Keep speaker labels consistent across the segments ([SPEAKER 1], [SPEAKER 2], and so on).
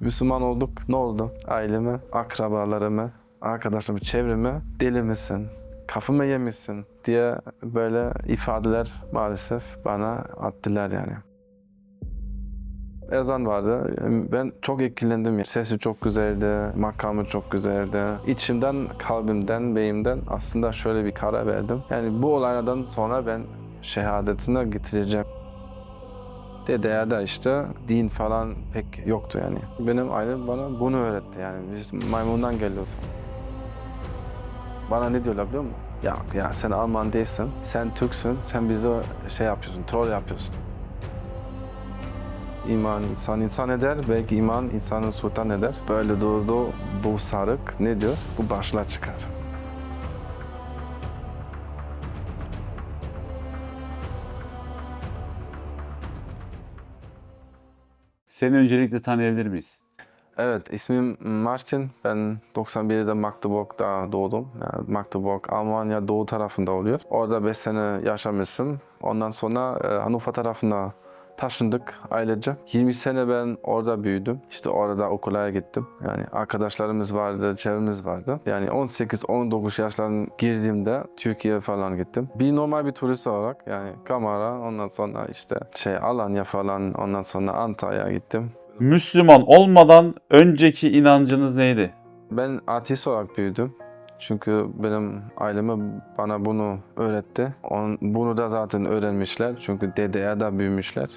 [SPEAKER 1] Müslüman olduk. Ne oldu? Aileme, akrabalarımı, arkadaşlarımı, çevreme deli misin? Kafamı yemişsin diye böyle ifadeler maalesef bana attılar yani. Ezan vardı. Ben çok etkilendim. Sesi çok güzeldi, makamı çok güzeldi. İçimden, kalbimden, beyimden aslında şöyle bir karar verdim. Yani bu olaylardan sonra ben şehadetine getireceğim. Dedeye de işte din falan pek yoktu yani. Benim ailem bana bunu öğretti yani. Biz maymundan geliyoruz. Bana ne diyorlar biliyor musun? Ya, ya sen Alman değilsin, sen Türksün, sen bize şey yapıyorsun, troll yapıyorsun. İman insan insan eder, belki iman insanın sultan eder. Böyle durdu bu sarık ne diyor? Bu başlar çıkar.
[SPEAKER 2] Seni öncelikle tanıyabilir miyiz?
[SPEAKER 1] Evet, ismim Martin. Ben 91'de Magdeburg'da doğdum. Yani Magdeburg, Almanya doğu tarafında oluyor. Orada 5 sene yaşamışım. Ondan sonra e, Hannover tarafına taşındık ailece. 20 sene ben orada büyüdüm. İşte orada okula gittim. Yani arkadaşlarımız vardı, çevremiz vardı. Yani 18-19 yaşlarına girdiğimde Türkiye falan gittim. Bir normal bir turist olarak yani Kamara, ondan sonra işte şey Alanya falan, ondan sonra Antalya'ya gittim.
[SPEAKER 2] Müslüman olmadan önceki inancınız neydi?
[SPEAKER 1] Ben ateist olarak büyüdüm. Çünkü benim aileme bana bunu öğretti. On, bunu da zaten öğrenmişler. Çünkü dedeye de büyümüşler.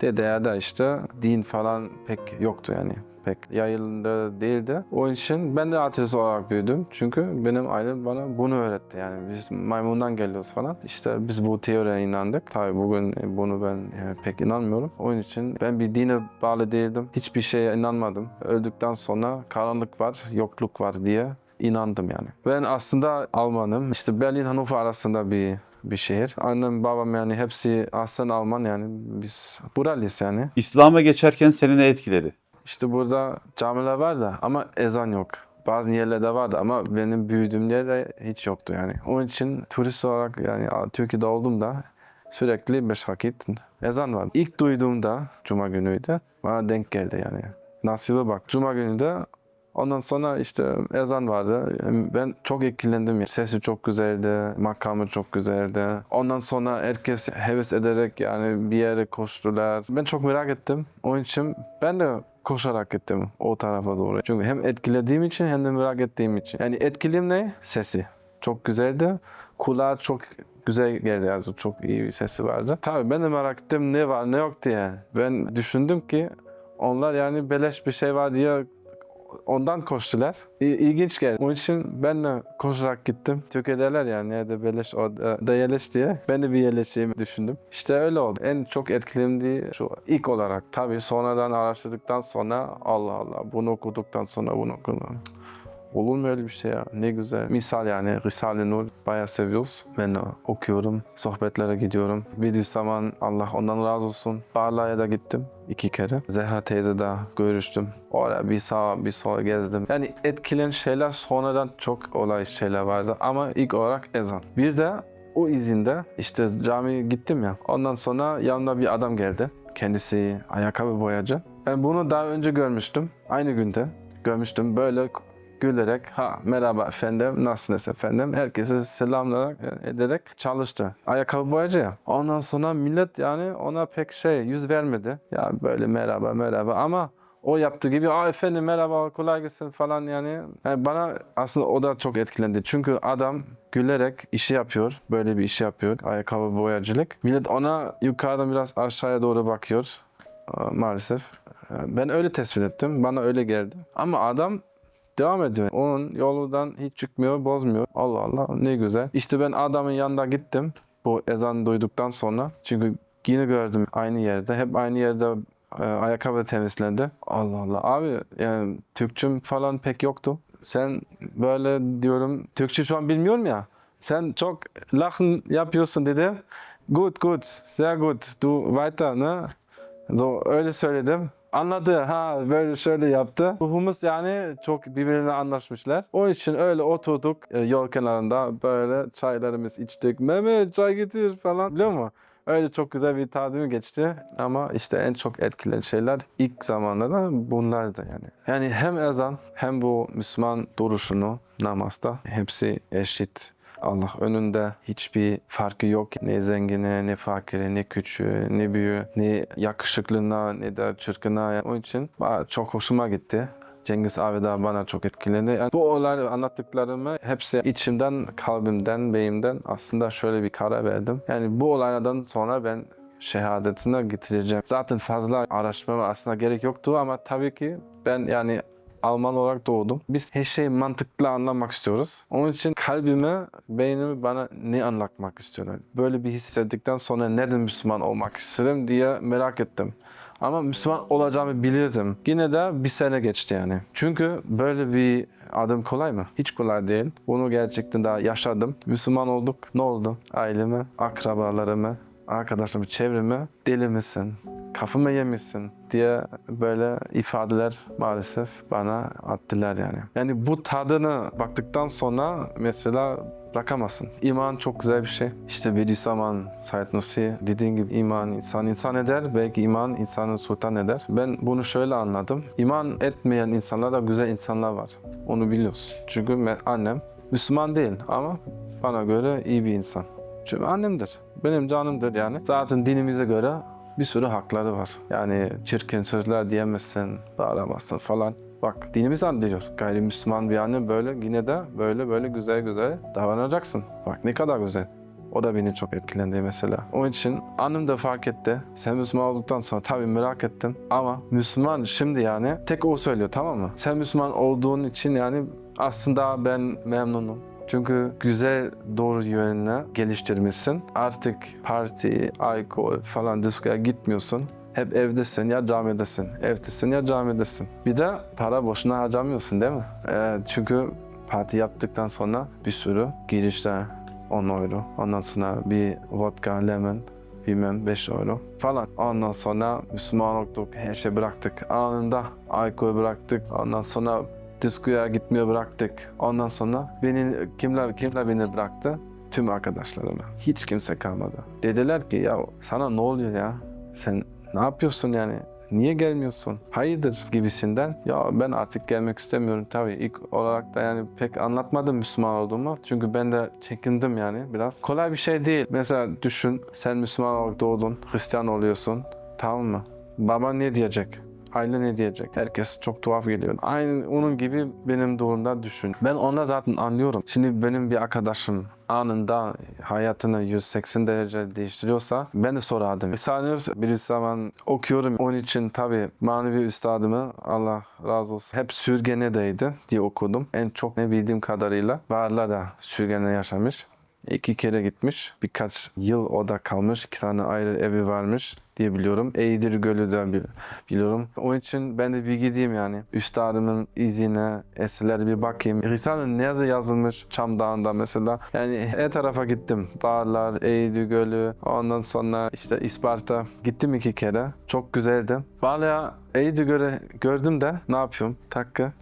[SPEAKER 1] Dedeye de işte din falan pek yoktu yani. Pek yayılında değildi. O için ben de ateist olarak büyüdüm. Çünkü benim ailem bana bunu öğretti. Yani biz maymundan geliyoruz falan. İşte biz bu teoriye inandık. Tabii bugün bunu ben e, pek inanmıyorum. Onun için ben bir dine bağlı değildim. Hiçbir şeye inanmadım. Öldükten sonra karanlık var, yokluk var diye inandım yani. Ben aslında Almanım. İşte Berlin Hannover arasında bir bir şehir. Annem babam yani hepsi aslen Alman yani biz buralıyız yani.
[SPEAKER 2] İslam'a geçerken seni ne etkiledi?
[SPEAKER 1] İşte burada camiler var da ama ezan yok. Bazı yerlerde vardı ama benim büyüdüğüm yerde hiç yoktu yani. Onun için turist olarak yani Türkiye'de olduğumda sürekli beş vakit ezan var. İlk duyduğumda Cuma günüydü. Bana denk geldi yani. Nasibe bak. Cuma günü de Ondan sonra işte ezan vardı. Ben çok etkilendim. Sesi çok güzeldi, makamı çok güzeldi. Ondan sonra herkes heves ederek yani bir yere koştular. Ben çok merak ettim. Onun için ben de koşarak gittim o tarafa doğru. Çünkü hem etkilediğim için hem de merak ettiğim için. Yani etkiliyim ne? Sesi. Çok güzeldi. Kulağa çok güzel geldi yani çok iyi bir sesi vardı. Tabii ben de merak ettim ne var ne yok diye. Ben düşündüm ki onlar yani beleş bir şey var diye ondan koştular. İ- İlginç geldi. Onun için ben de koşarak gittim. Türkiye derler yani nerede beleş o da yerleş diye. Ben de bir yerleşeyim düşündüm. İşte öyle oldu. En çok etkilendiği şu ilk olarak. Tabii sonradan araştırdıktan sonra Allah Allah bunu okuduktan sonra bunu okudum. Olur mu öyle bir şey ya? Ne güzel. Misal yani Risale-i Nur bayağı seviyoruz. Ben okuyorum, sohbetlere gidiyorum. Bediüzzaman Allah ondan razı olsun. Barla'ya da gittim iki kere. Zehra teyze de görüştüm. Oraya bir sağa bir sola gezdim. Yani etkileyen şeyler sonradan çok olay şeyler vardı ama ilk olarak ezan. Bir de o izinde işte camiye gittim ya. Ondan sonra yanımda bir adam geldi. Kendisi ayakkabı boyacı. Ben bunu daha önce görmüştüm. Aynı günde görmüştüm. Böyle gülerek ha merhaba efendim nasılsınız efendim herkese selamlayarak ederek çalıştı. Ayakkabı boyacı ya. Ondan sonra millet yani ona pek şey yüz vermedi. Ya böyle merhaba merhaba ama o yaptığı gibi aa efendim merhaba kolay gelsin falan yani. Yani bana aslında o da çok etkilendi. Çünkü adam gülerek işi yapıyor. Böyle bir işi yapıyor. Ayakkabı boyacılık. Millet ona yukarıdan biraz aşağıya doğru bakıyor. Aa, Maalesef. Ben öyle tespit ettim. Bana öyle geldi. Ama adam devam ediyor. Onun yolundan hiç çıkmıyor, bozmuyor. Allah Allah ne güzel. İşte ben adamın yanına gittim. Bu ezan duyduktan sonra. Çünkü yine gördüm aynı yerde. Hep aynı yerde e, ayakkabı temizlendi. Allah Allah. Abi yani Türkçüm falan pek yoktu. Sen böyle diyorum Türkçe şu an bilmiyorum ya. Sen çok lachen yapıyorsun dedim. Gut gut, sehr gut. Du weiter ne? So öyle söyledim. Anladı. Ha böyle şöyle yaptı. Ruhumuz yani çok birbirine anlaşmışlar. O için öyle oturduk e, yol kenarında böyle çaylarımız içtik. Mehmet çay getir falan biliyor musun? Öyle çok güzel bir tadım geçti ama işte en çok etkileyen şeyler ilk zamanlarda bunlardı yani. Yani hem ezan hem bu Müslüman duruşunu namazda hepsi eşit. Allah önünde hiçbir farkı yok. Ne zengine, ne fakire, ne küçüğü, ne büyüğü, ne yakışıklına, ne de çırkına. Onun için çok hoşuma gitti. Cengiz abi de bana çok etkiledi. Yani bu olay anlattıklarımı hepsi içimden, kalbimden, beyimden aslında şöyle bir karar verdim. Yani bu olaylardan sonra ben şehadetine getireceğim. Zaten fazla araştırmama aslında gerek yoktu ama tabii ki ben yani Alman olarak doğdum. Biz her şeyi mantıklı anlamak istiyoruz. Onun için kalbime, beynimi bana ne anlatmak istiyorlar. Böyle bir hissettikten sonra neden Müslüman olmak istedim diye merak ettim. Ama Müslüman olacağımı bilirdim. Yine de bir sene geçti yani. Çünkü böyle bir adım kolay mı? Hiç kolay değil. Bunu gerçekten daha yaşadım. Müslüman olduk. Ne oldu? Aileme, akrabalarıma, arkadaşlarımı, çevreme deli misin? Kafamı yemişsin diye böyle ifadeler maalesef bana attılar yani. Yani bu tadını baktıktan sonra mesela bırakamazsın. İman çok güzel bir şey. İşte Bediüzzaman, Said Nursi dediğin gibi iman insan insan eder. Belki iman insanı sultan eder. Ben bunu şöyle anladım. İman etmeyen insanlar da güzel insanlar var. Onu biliyoruz. Çünkü annem Müslüman değil ama bana göre iyi bir insan. Çünkü annemdir. Benim canımdır yani. Zaten dinimize göre bir sürü hakları var. Yani çirkin sözler diyemezsin, bağıramazsın falan. Bak dinimiz anlıyor. Gayrimüslim bir anne böyle yine de böyle böyle güzel güzel davranacaksın. Bak ne kadar güzel. O da beni çok etkilendi mesela. Onun için annem de fark etti. Sen Müslüman olduktan sonra tabii merak ettim. Ama Müslüman şimdi yani tek o söylüyor tamam mı? Sen Müslüman olduğun için yani aslında ben memnunum. Çünkü güzel doğru yönüne geliştirmişsin. Artık parti, alkol falan diskoya gitmiyorsun. Hep evdesin ya camidesin. Evdesin ya camidesin. Bir de para boşuna harcamıyorsun değil mi? Ee, çünkü parti yaptıktan sonra bir sürü girişte 10 euro. Ondan sonra bir vodka, lemon, bilmem 5 euro falan. Ondan sonra Müslüman olduk, her şey bıraktık. Anında alkol bıraktık. Ondan sonra diskoya gitmeyi bıraktık. Ondan sonra beni kimler kimler beni bıraktı? Tüm arkadaşlarımı. Hiç kimse kalmadı. Dediler ki ya sana ne oluyor ya? Sen ne yapıyorsun yani? Niye gelmiyorsun? Hayırdır gibisinden. Ya ben artık gelmek istemiyorum tabii. İlk olarak da yani pek anlatmadım Müslüman olduğumu. Çünkü ben de çekindim yani biraz. Kolay bir şey değil. Mesela düşün sen Müslüman olarak doğdun. Hristiyan oluyorsun. Tamam mı? Baban ne diyecek? Aile ne diyecek? Herkes çok tuhaf geliyor. Aynı onun gibi benim durumda düşün. Ben ona zaten anlıyorum. Şimdi benim bir arkadaşım anında hayatını 180 derece değiştiriyorsa ben de sorardım. Sanıyoruz bir zaman okuyorum. Onun için tabii manevi üstadımı Allah razı olsun. Hep sürgenedeydi diye okudum. En çok ne bildiğim kadarıyla Barla da sürgene yaşamış. İki kere gitmiş. Birkaç yıl orada kalmış. İki tane ayrı evi varmış diye biliyorum. Eğdir Gölü de bi- biliyorum. Onun için ben de bir gideyim yani. Üstadımın izine, eserlere bir bakayım. Risale nerede yazılmış? Çam Dağı'nda mesela. Yani her tarafa gittim. Bağlar, Eğdir Gölü, ondan sonra işte İsparta. Gittim iki kere. Çok güzeldi. Bağlaya Eğdir Gölü gördüm de ne yapıyorum? Takı.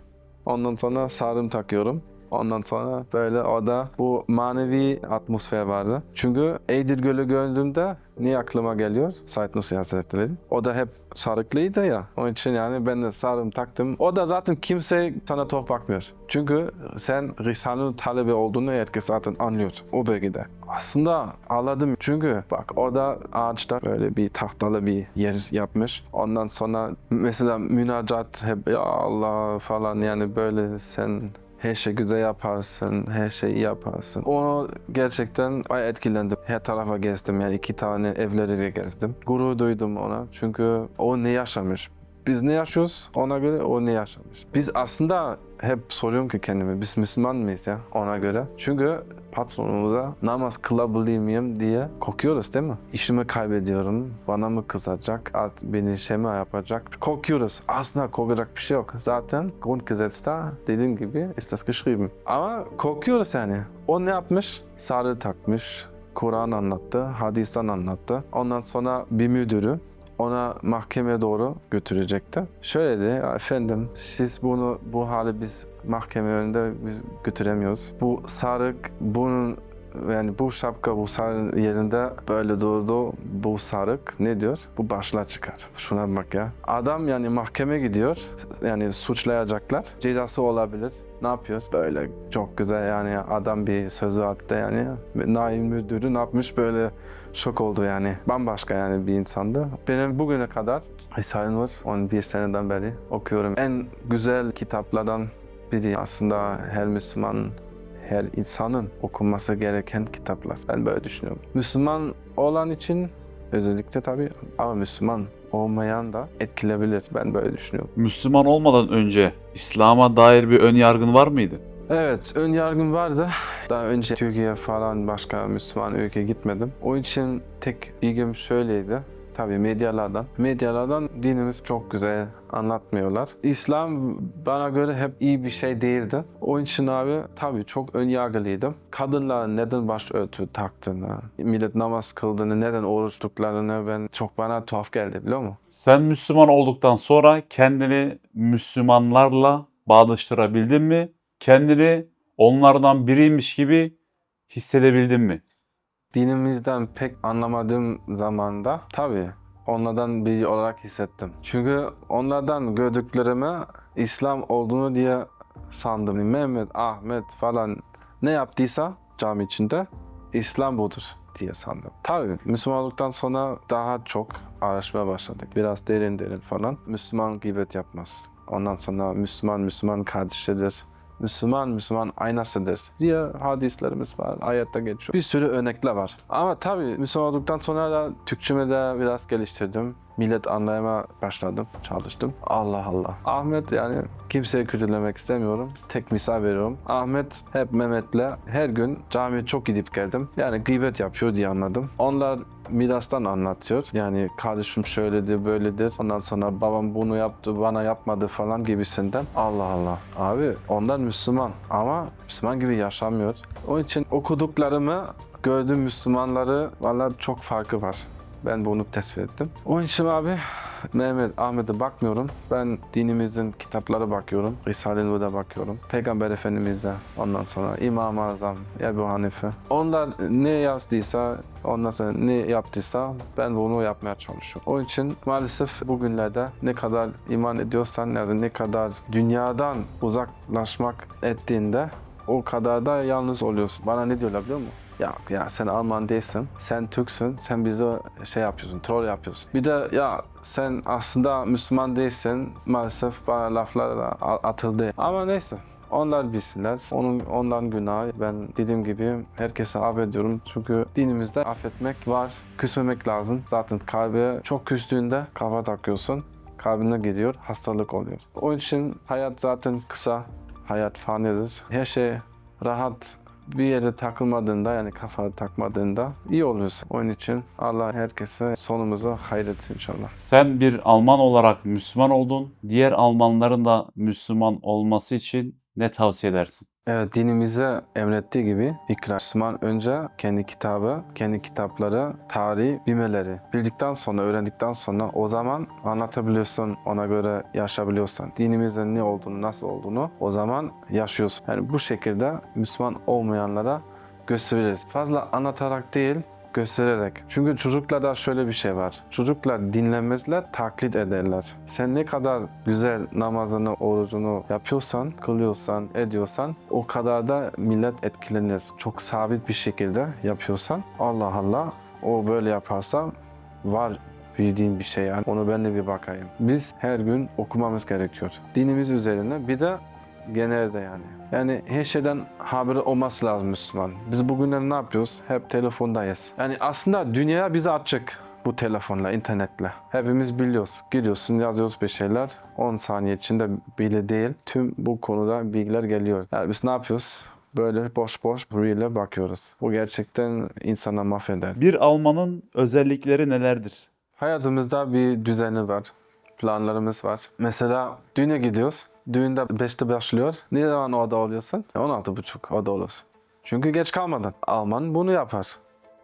[SPEAKER 1] Ondan sonra sarım takıyorum. Ondan sonra böyle o da bu manevi atmosfer vardı. Çünkü Eğdir Gölü gördüğümde ne aklıma geliyor? Said Nursi Hazretleri. O da hep sarıklıydı ya. Onun için yani ben de sarım taktım. O da zaten kimse sana tuhaf bakmıyor. Çünkü sen Risale'nin talebi olduğunu herkes zaten anlıyor o bölgede. Aslında ağladım çünkü bak orada ağaçta böyle bir tahtalı bir yer yapmış. Ondan sonra mesela münacat hep ya Allah falan yani böyle sen her şey güzel yaparsın, her şeyi yaparsın. Onu gerçekten bayağı etkilendim. Her tarafa gezdim yani iki tane evleri de gezdim. Gurur duydum ona çünkü o ne yaşamış. Biz ne yaşıyoruz ona göre o ne yaşamış. Biz aslında hep soruyorum ki kendime biz Müslüman mıyız ya ona göre. Çünkü patronumuza namaz kılabilir miyim diye korkuyoruz değil mi? İşimi kaybediyorum, bana mı kızacak, at beni şey mi yapacak? Korkuyoruz. Aslında korkacak bir şey yok. Zaten Grundgesetz'te dediğim gibi ist geschrieben. Ama korkuyoruz yani. O ne yapmış? Sarı takmış, Kur'an anlattı, hadisten anlattı. Ondan sonra bir müdürü ona mahkemeye doğru götürecekti. Şöyle dedi, "Ya efendim siz bunu bu hali biz mahkeme önünde biz götüremiyoruz. Bu sarık bunun yani bu şapka bu sarığın yerinde böyle durdu. Bu sarık ne diyor? Bu başla çıkar. Şuna bak ya. Adam yani mahkeme gidiyor. Yani suçlayacaklar. Cezası olabilir. Ne yapıyor? Böyle çok güzel yani adam bir sözü attı yani. Nail müdürü ne yapmış böyle şok oldu yani. Bambaşka yani bir insandı. Benim bugüne kadar Risale-i Nur 11 seneden beri okuyorum. En güzel kitaplardan biri aslında her Müslüman, her insanın okunması gereken kitaplar. Ben böyle düşünüyorum. Müslüman olan için özellikle tabii ama Müslüman olmayan da etkilebilir. Ben böyle düşünüyorum.
[SPEAKER 2] Müslüman olmadan önce İslam'a dair bir ön yargın var mıydı?
[SPEAKER 1] Evet, ön yargım vardı. Daha önce Türkiye falan başka Müslüman ülke gitmedim. O için tek bilgim şöyleydi. Tabii medyalardan. Medyalardan dinimiz çok güzel anlatmıyorlar. İslam bana göre hep iyi bir şey değildi. O için abi tabii çok ön yargılıydım. Kadınlar neden başörtü taktığını, millet namaz kıldığını, neden oruç tuttuklarını ben çok bana tuhaf geldi biliyor musun?
[SPEAKER 2] Sen Müslüman olduktan sonra kendini Müslümanlarla bağdaştırabildin mi? Kendini onlardan biriymiş gibi hissedebildin mi?
[SPEAKER 1] dinimizden pek anlamadığım zamanda tabii onlardan biri olarak hissettim. Çünkü onlardan gördüklerimi İslam olduğunu diye sandım. Mehmet, Ahmet falan ne yaptıysa cami içinde İslam budur diye sandım. Tabii Müslüman olduktan sonra daha çok araştırmaya başladık. Biraz derin derin falan. Müslüman gıybet yapmaz. Ondan sonra Müslüman Müslüman kardeşidir. Müslüman Müslüman aynasıdır diye hadislerimiz var, ayette geçiyor. Bir sürü örnekler var. Ama tabii Müslüman olduktan sonra da Türkçemi de biraz geliştirdim. Millet anlayama başladım, çalıştım. Allah Allah. Ahmet yani kimseyi kötülemek istemiyorum. Tek misal veriyorum. Ahmet hep Mehmet'le her gün camiye çok gidip geldim. Yani gıybet yapıyor diye anladım. Onlar mirastan anlatıyor. Yani kardeşim şöyledir, böyledir. Ondan sonra babam bunu yaptı, bana yapmadı falan gibisinden. Allah Allah. Abi onlar Müslüman ama Müslüman gibi yaşamıyor. Onun için okuduklarımı gördüğüm Müslümanları valla çok farkı var. Ben bunu tespit ettim. Onun için abi Mehmet, Ahmet'e bakmıyorum. Ben dinimizin kitaplara bakıyorum. Risale-i Nur'a bakıyorum. Peygamber Efendimiz'e, ondan sonra İmam-ı Azam, Ebu Hanife. Onlar ne yazdıysa, ondan sonra ne yaptıysa ben bunu yapmaya çalışıyorum. Onun için maalesef bugünlerde ne kadar iman ediyorsan, yani ne kadar dünyadan uzaklaşmak ettiğinde o kadar da yalnız oluyorsun. Bana ne diyorlar biliyor musun? Ya, ya sen Alman değilsin, sen Türksün, sen bize şey yapıyorsun, troll yapıyorsun. Bir de ya sen aslında Müslüman değilsin, maalesef bana laflar da a- atıldı. Ama neyse, onlar bilsinler. Onun, ondan günahı. Ben dediğim gibi herkese affediyorum. Çünkü dinimizde affetmek var. Küsmemek lazım. Zaten kalbe çok küstüğünde kafa takıyorsun. Kalbine giriyor, hastalık oluyor. Onun için hayat zaten kısa. Hayat fanidir. Her şey rahat bir yere takılmadığında yani kafa takmadığında iyi oluyorsun. Onun için Allah herkese sonumuzu hayretsin inşallah.
[SPEAKER 2] Sen bir Alman olarak Müslüman oldun. Diğer Almanların da Müslüman olması için ne tavsiye edersin?
[SPEAKER 1] Evet dinimize emrettiği gibi ikra Müslüman önce kendi kitabı, kendi kitapları, tarihi bilmeleri. Bildikten sonra, öğrendikten sonra o zaman anlatabiliyorsun, ona göre yaşayabiliyorsan. Dinimizin ne olduğunu, nasıl olduğunu o zaman yaşıyorsun. Yani bu şekilde Müslüman olmayanlara gösteririz. Fazla anlatarak değil, göstererek. Çünkü çocuklarda şöyle bir şey var. Çocuklar dinlemezler, taklit ederler. Sen ne kadar güzel namazını, orucunu yapıyorsan, kılıyorsan, ediyorsan o kadar da millet etkilenir. Çok sabit bir şekilde yapıyorsan Allah Allah o böyle yaparsa var bildiğin bir şey yani. Onu ben de bir bakayım. Biz her gün okumamız gerekiyor. Dinimiz üzerine bir de genelde yani. Yani her şeyden haberi olması lazım Müslüman. Biz bugünler ne yapıyoruz? Hep telefondayız. Yani aslında dünya bize açık bu telefonla, internetle. Hepimiz biliyoruz. Giriyorsun, yazıyoruz bir şeyler. 10 saniye içinde bile değil. Tüm bu konuda bilgiler geliyor. Yani biz ne yapıyoruz? Böyle boş boş Reel'e bakıyoruz. Bu gerçekten insana mahveder.
[SPEAKER 2] Bir Almanın özellikleri nelerdir?
[SPEAKER 1] Hayatımızda bir düzeni var. Planlarımız var. Mesela düğüne gidiyoruz. Düğünde 5'te başlıyor. Ne zaman orada oluyorsun? 16.30 orada olursun. Çünkü geç kalmadın. Alman bunu yapar.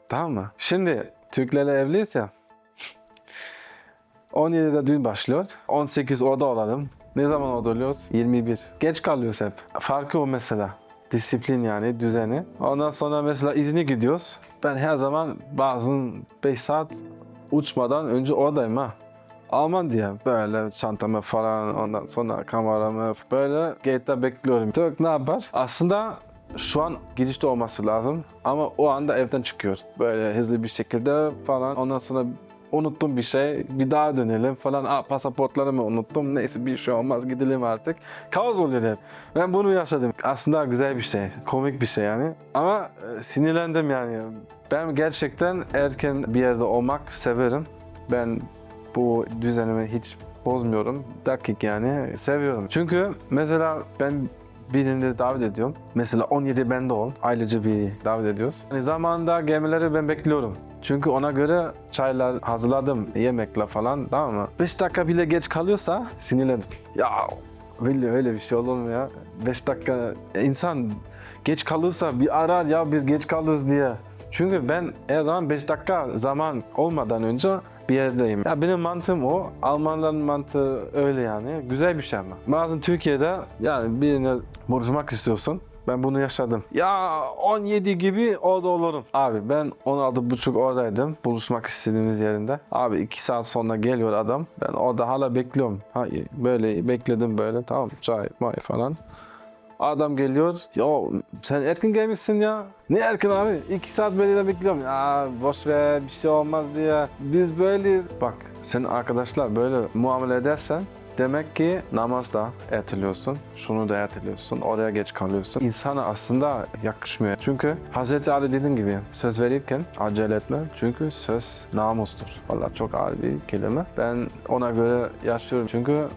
[SPEAKER 1] Tamam mı? Şimdi Türklerle evliyiz ya. 17'de düğün başlıyor. 18 orada olalım. Ne zaman orada oluyoruz? 21. Geç kalıyoruz hep. Farkı o mesela. Disiplin yani düzeni. Ondan sonra mesela izne gidiyoruz. Ben her zaman bazen 5 saat uçmadan önce oradayım ha. Alman diye böyle çantamı falan ondan sonra kameramı böyle gate'de bekliyorum. Türk ne yapar? Aslında şu an girişte olması lazım ama o anda evden çıkıyor. Böyle hızlı bir şekilde falan ondan sonra unuttum bir şey bir daha dönelim falan. Aa, pasaportlarımı unuttum neyse bir şey olmaz gidelim artık. Kaos oluyor hep. Ben bunu yaşadım. Aslında güzel bir şey. Komik bir şey yani. Ama e, sinirlendim yani. Ben gerçekten erken bir yerde olmak severim. Ben bu düzenimi hiç bozmuyorum. Dakik yani seviyorum. Çünkü mesela ben birini davet ediyorum. Mesela 17 bende ol. Ailece bir davet ediyoruz. Yani zamanında gemileri ben bekliyorum. Çünkü ona göre çaylar hazırladım, yemekle falan tamam mı? 5 dakika bile geç kalıyorsa sinirlendim. Ya öyle öyle bir şey olur mu ya? 5 dakika insan geç kalırsa bir arar ya biz geç kalırız diye. Çünkü ben her zaman 5 dakika zaman olmadan önce bir yerdeyim. Ya benim mantığım o. Almanların mantığı öyle yani. Güzel bir şey ama. Bazen Türkiye'de yani birine buluşmak istiyorsun. Ben bunu yaşadım. Ya 17 gibi orada olurum. Abi ben 16.30 oradaydım. Buluşmak istediğimiz yerinde. Abi 2 saat sonra geliyor adam. Ben orada hala bekliyorum. Ha, böyle bekledim böyle tamam çay may falan. Adam geliyor. Ya sen erken gelmişsin ya. Ne erken abi? İki saat böyle de bekliyorum. Ya boş ver bir şey olmaz diye. Biz böyleyiz. Bak sen arkadaşlar böyle muamele edersen demek ki namazda erteliyorsun. Şunu da erteliyorsun. Oraya geç kalıyorsun. İnsana aslında yakışmıyor. Çünkü Hazreti Ali dediğin gibi söz verirken acele etme. Çünkü söz namustur. Valla çok ağır bir kelime. Ben ona göre yaşıyorum. Çünkü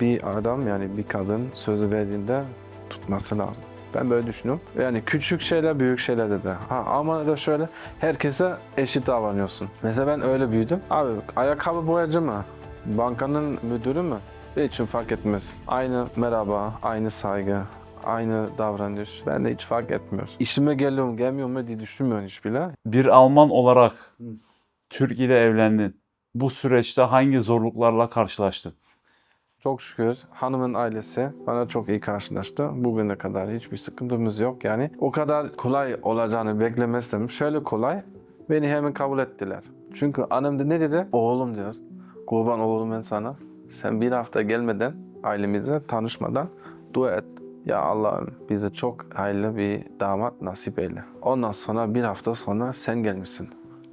[SPEAKER 1] bir adam yani bir kadın sözü verdiğinde tutması lazım. Ben böyle düşünüyorum. Yani küçük şeyler büyük şeylerde de. Ha, ama da şöyle herkese eşit davranıyorsun. Mesela ben öyle büyüdüm. Abi ayakkabı boyacı mı? Bankanın müdürü mü? İçin fark etmez. Aynı merhaba, aynı saygı, aynı davranış. Ben de hiç fark etmiyor. İşime geliyor mu gelmiyor mu diye düşünmüyorum hiç bile.
[SPEAKER 2] Bir Alman olarak Türk ile evlendin. Bu süreçte hangi zorluklarla karşılaştın?
[SPEAKER 1] Çok şükür hanımın ailesi bana çok iyi karşılaştı. Bugüne kadar hiçbir sıkıntımız yok. Yani o kadar kolay olacağını beklemezdim. Şöyle kolay, beni hemen kabul ettiler. Çünkü annem de ne dedi? Oğlum diyor, kurban olurum ben sana. Sen bir hafta gelmeden, ailemize tanışmadan dua et. Ya Allah'ım bize çok hayırlı bir damat nasip eyle. Ondan sonra bir hafta sonra sen gelmişsin.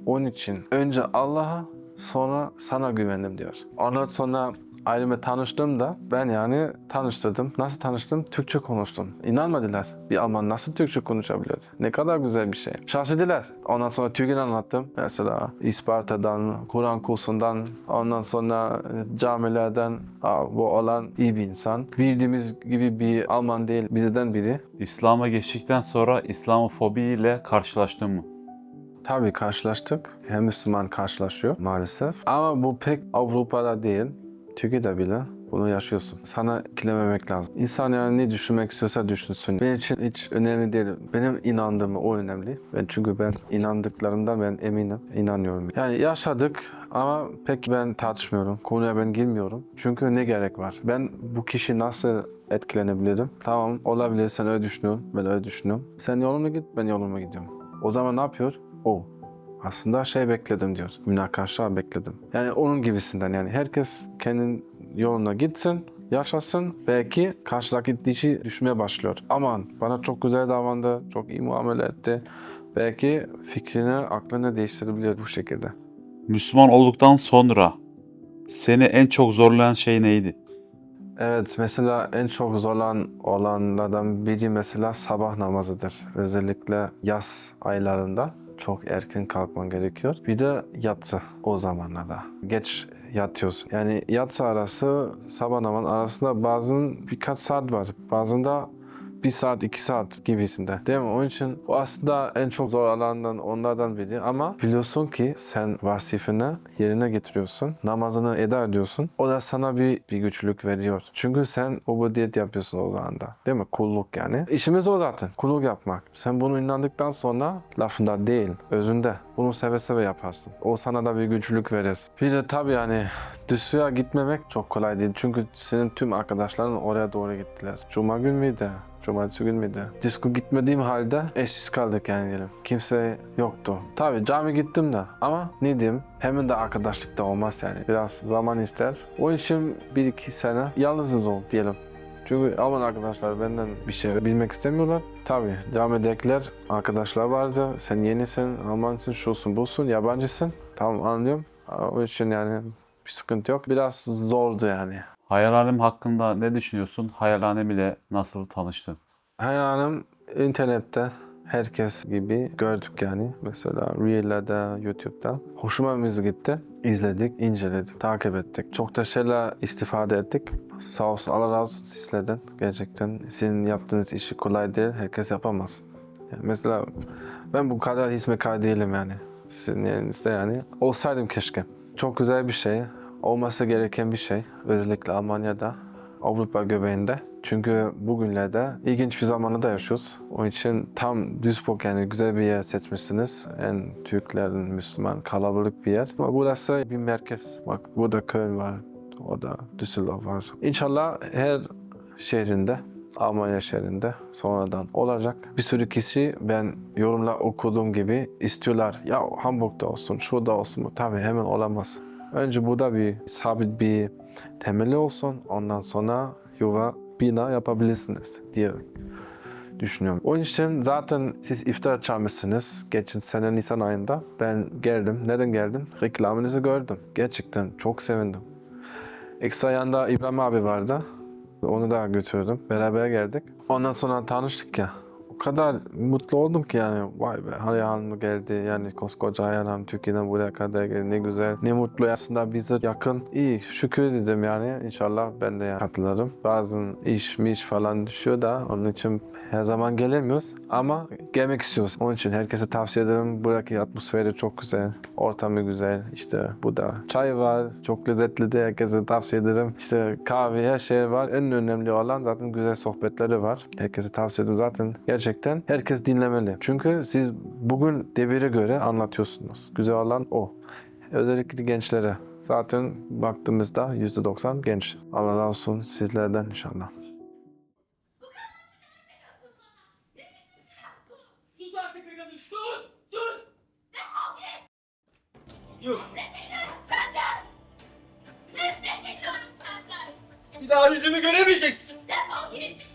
[SPEAKER 1] Onun için önce Allah'a sonra sana güvendim diyor. Ondan sonra aileme tanıştığımda ben yani tanıştırdım. Nasıl tanıştım? Türkçe konuştum. İnanmadılar. Bir Alman nasıl Türkçe konuşabiliyordu? Ne kadar güzel bir şey. Şaşırdılar. Ondan sonra Türkçe anlattım. Mesela İsparta'dan, Kur'an kursundan, ondan sonra e, camilerden Aa, bu olan iyi bir insan. Bildiğimiz gibi bir Alman değil, bizden biri.
[SPEAKER 2] İslam'a geçtikten sonra İslamofobi ile karşılaştın mı?
[SPEAKER 1] Tabii karşılaştık. Hem Müslüman karşılaşıyor maalesef. Ama bu pek Avrupa'da değil. Türkiye'de bile bunu yaşıyorsun. Sana kilememek lazım. İnsan yani ne düşünmek istiyorsa düşünsün. Benim için hiç önemli değil. Benim inandığım o önemli. Ben çünkü ben inandıklarımdan ben eminim. inanıyorum. Yani yaşadık ama pek ben tartışmıyorum. Konuya ben girmiyorum. Çünkü ne gerek var? Ben bu kişi nasıl etkilenebilirim? Tamam olabilir sen öyle düşünüyorsun. Ben öyle düşünüyorum. Sen yoluna git ben yoluma gidiyorum. O zaman ne yapıyor? O. Aslında şey bekledim diyor. Münakaşa bekledim. Yani onun gibisinden yani herkes kendi yoluna gitsin, yaşasın. Belki karşıdaki dişi düşmeye başlıyor. Aman bana çok güzel davrandı, çok iyi muamele etti. Belki fikrini, aklını değiştirebiliyor bu şekilde.
[SPEAKER 2] Müslüman olduktan sonra seni en çok zorlayan şey neydi?
[SPEAKER 1] Evet mesela en çok zorlan olanlardan biri mesela sabah namazıdır. Özellikle yaz aylarında çok erken kalkman gerekiyor. Bir de yatsı o zamanlarda. Geç yatıyorsun. Yani yatsı arası sabah namaz arasında bazen birkaç saat var. Bazen de bir saat, iki saat gibisinde. Değil mi? Onun için o aslında en çok zor alandan onlardan biri. Ama biliyorsun ki sen vasifini yerine getiriyorsun. Namazını eda ediyorsun. O da sana bir, bir güçlük veriyor. Çünkü sen ubudiyet yapıyorsun o zaman da. Değil mi? Kulluk yani. İşimiz o zaten. Kulluk yapmak. Sen bunu inandıktan sonra lafında değil, özünde. Bunu seve seve yaparsın. O sana da bir güçlük verir. Bir de tabii yani düz suya gitmemek çok kolay değil. Çünkü senin tüm arkadaşların oraya doğru gittiler. Cuma gün müydü? Cumartesi gün müydü? Disko gitmediğim halde eşsiz kaldık yani diyelim. Kimse yoktu. Tabii cami gittim de ama ne diyeyim hemen de arkadaşlık da olmaz yani. Biraz zaman ister. O için bir iki sene yalnızız ol diyelim. Çünkü Alman arkadaşlar benden bir şey bilmek istemiyorlar. Tabii camidekiler arkadaşlar vardı. Sen yenisin, Almansın, şusun, busun, yabancısın. Tamam anlıyorum. O için yani bir sıkıntı yok. Biraz zordu yani.
[SPEAKER 2] Hayalhanem hakkında ne düşünüyorsun? Hayalhanem ile nasıl tanıştın?
[SPEAKER 1] Hayranım internette herkes gibi gördük yani. Mesela Reel'lerde, YouTube'da. Hoşuma müzik gitti. İzledik, inceledik, takip ettik. Çok da şeyler istifade ettik. Sağ olsun Allah razı olsun sizlerden. Gerçekten sizin yaptığınız işi kolay değil. Herkes yapamaz. Yani mesela ben bu kadar hizmetkar değilim yani. Sizin yerinizde yani. Olsaydım keşke. Çok güzel bir şey. Olması gereken bir şey. Özellikle Almanya'da. Avrupa göbeğinde. Çünkü bugünlerde ilginç bir zamanı da yaşıyoruz. Onun için tam Duisburg yani güzel bir yer seçmişsiniz. En Türklerin Müslüman kalabalık bir yer. Ama burası bir merkez. Bak burada Köln var. O da Düsseldorf var. İnşallah her şehrinde Almanya şehrinde sonradan olacak. Bir sürü kişi ben yorumla okuduğum gibi istiyorlar. Ya Hamburg'da olsun, şurada olsun. Tabii hemen olamaz. Önce burada bir sabit bir temeli olsun. Ondan sonra yuva bina yapabilirsiniz diye düşünüyorum. Onun için zaten siz iftar çalmışsınız geçen sene Nisan ayında. Ben geldim. Neden geldim? Reklamınızı gördüm. Gerçekten çok sevindim. Ekstra yanında İbrahim abi vardı. Onu da götürdüm. Beraber geldik. Ondan sonra tanıştık ya. O kadar mutlu oldum ki yani. Vay be Hayal geldi. Yani koskoca Hayal Hanım Türkiye'den buraya kadar geldi. Ne güzel ne mutlu. Aslında bize yakın. İyi şükür dedim yani. İnşallah ben de katılırım. Bazen iş miş falan düşüyor da onun için her zaman gelemiyoruz ama gelmek istiyoruz. Onun için herkese tavsiye ederim. Buradaki atmosferi çok güzel. Ortamı güzel. İşte bu da çay var. Çok lezzetli de herkese tavsiye ederim. İşte kahve her şey var. En önemli olan zaten güzel sohbetleri var. Herkese tavsiye ederim. Zaten gerçekten herkes dinlemeli. Çünkü siz bugün devire göre anlatıyorsunuz. Güzel olan o. Özellikle gençlere. Zaten baktığımızda %90 genç. Allah razı olsun sizlerden inşallah
[SPEAKER 3] Yok
[SPEAKER 4] Senden! Nefret ediyorum senden!
[SPEAKER 3] bir daha yüzümü göremeyeceksin.
[SPEAKER 4] Defol git!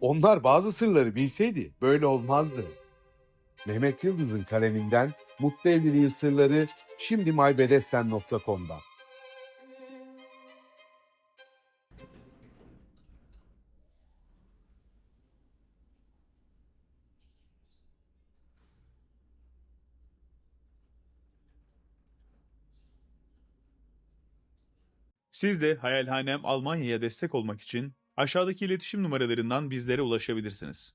[SPEAKER 5] Onlar bazı sırları bilseydi böyle olmazdı. Mehmet Yıldız'ın kaleminden Mutlu Evliliğin Sırları şimdi mybedesten.com'da.
[SPEAKER 6] Siz de Hayalhanem Almanya'ya destek olmak için aşağıdaki iletişim numaralarından bizlere ulaşabilirsiniz.